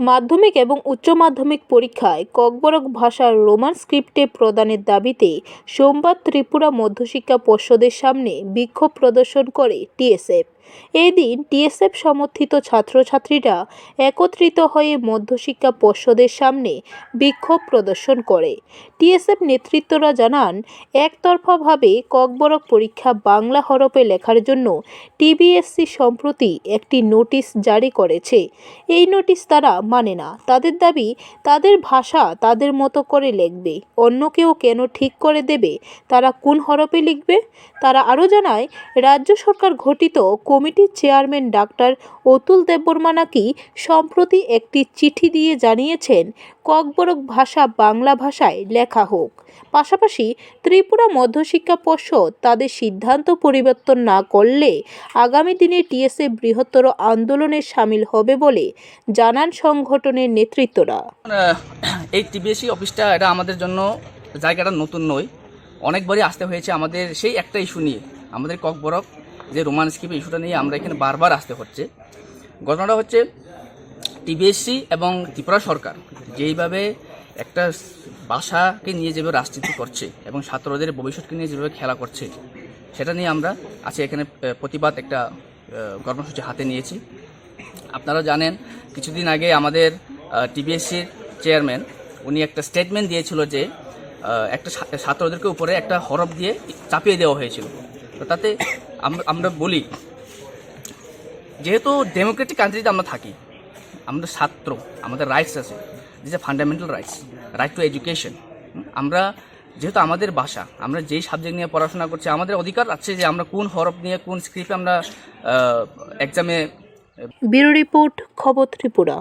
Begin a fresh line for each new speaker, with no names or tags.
মাধ্যমিক এবং উচ্চ মাধ্যমিক পরীক্ষায় ককবরক ভাষার রোমান স্ক্রিপ্টে প্রদানের দাবিতে সোমবার ত্রিপুরা মধ্যশিক্ষা পর্ষদের সামনে বিক্ষোভ প্রদর্শন করে টিএসএফ। এই দিন টিএসএফ সমর্থিত ছাত্রছাত্রীরা একত্রিত হয়ে মধ্যশিক্ষা পর্ষদের সামনে বিক্ষোভ প্রদর্শন করে। টিএসএফ নেতৃত্বরা জানান, একতরফাভাবে ককবরক পরীক্ষা বাংলা হরফে লেখার জন্য টিবিএসসি সম্প্রতি একটি নোটিশ জারি করেছে। এই নোটিশ তারা মানে না, তাদের দাবি তাদের ভাষা তাদের মতো করে লিখবে, অন্য কেউ কেন ঠিক করে দেবে, তারা কোন হরফে লিখবে? তারা আরও জানায়, রাজ্য সরকার ঘটিত কমিটির চেয়ারম্যান ডাক্তার অতুল দেববর্মা নাকি সম্প্রতি একটি চিঠি দিয়ে জানিয়েছেন, ককবরক ভাষা বাংলা ভাষায় লেখা হোক। পাশাপাশি ত্রিপুরা মধ্যশিক্ষা পর্ষদ তাদের সিদ্ধান্ত পরিবর্তন না করলে আগামী দিনে টিএসএ বৃহত্তর আন্দোলনে সামিল হবে বলে জানান সংগঠনের নেতৃত্বরা।
এই টিবিএসসি অফিসটা এটা আমাদের জন্য জায়গাটা নতুন নয়। অনেকবারই আসতে হয়েছে আমাদের সেই একটা ইস্যু নিয়ে। আমাদের ককবরক যে রোমান স্কিপ ইস্যুটা নিয়ে আমরা এখানে বারবার আসতে হচ্ছে, ঘটনাটা হচ্ছে টিবিএসসি এবং ত্রিপুরা সরকার যেইভাবে একটা ভাষাকে নিয়ে যেভাবে রাজনীতি করছে এবং ছাত্রদের ভবিষ্যৎকে নিয়ে যেভাবে খেলা করছে, সেটা নিয়ে আমরা আজকে এখানে প্রতিবাদ একটা কর্মসূচি হাতে নিয়েছি। আপনারা জানেন, কিছুদিন আগে আমাদের টিবিএসসির চেয়ারম্যান, উনি একটা স্টেটমেন্ট দিয়েছিল যে একটা ছাত্রদেরকে উপরে একটা হরফ দিয়ে চাপিয়ে দেওয়া হয়েছিল। তো তাতে আমরা বলি, যেহেতু ডেমোক্রেটিক কান্ট্রিতে আমরা থাকি আমাদের ছাত্র, আমাদের রাইটস আছে a fundamental rights right to education আমরা যেহেতু আমাদের ভাষা, আমরা যেই সাবজেক্ট নিয়ে পড়াশোনা করছি, আমাদের অধিকার আছে যে আমরা কোন হরফ নিয়ে কোন স্ক্রিপ্টে আমরা এক্সামে
ব্যুরো রিপোর্ট, খবর ত্রিপুরা।